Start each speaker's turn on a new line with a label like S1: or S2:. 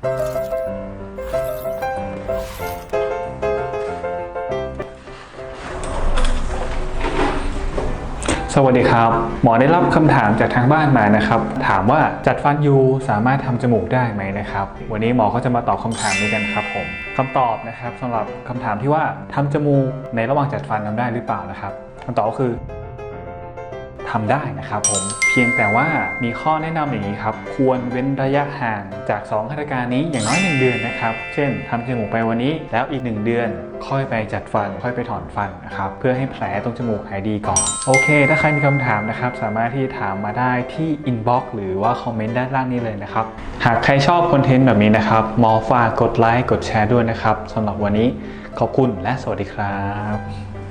S1: สวัสดีครับ หมอได้รับคำถามจากทางบ้านมานะครับ ถามว่าจัดฟันยูสามารถทำจมูกได้ไหมนะครับ วันนี้หมอก็จะมาตอบคำถามนี้กันครับผมคำตอบนะครับสำหรับคำถามที่ว่าทำจมูกในระหว่างจัดฟันทำได้หรือเปล่านะครับคำตอบก็คือ ทำได้นะครับผมเพียงแต่ว่ามีข้อแนะนำอย่างนี้ครับ ควรเว้นระยะห่างจาก2มาตรการนี้อย่างน้อย 1 เดือนนะครับ เช่นทำจมูกไปวันนี้ แล้วอีก 1 เดือน ค่อยไปจัดฟัน ค่อยไปถอนฟันนะครับเพื่อให้แผลตรงจมูกหายดีก่อน โอเค ถ้าใครมีคำถามนะครับ สามารถที่ถามมาได้ที่อินบ็อกซ์หรือว่าคอมเมนต์ด้านล่างนี้เลยนะครับ หากใครชอบคอนเทนต์แบบนี้นะครับหมอฝากกดไลค์กดแชร์ด้วยนะครับสำหรับวันนี้ขอบคุณและสวัสดีครับ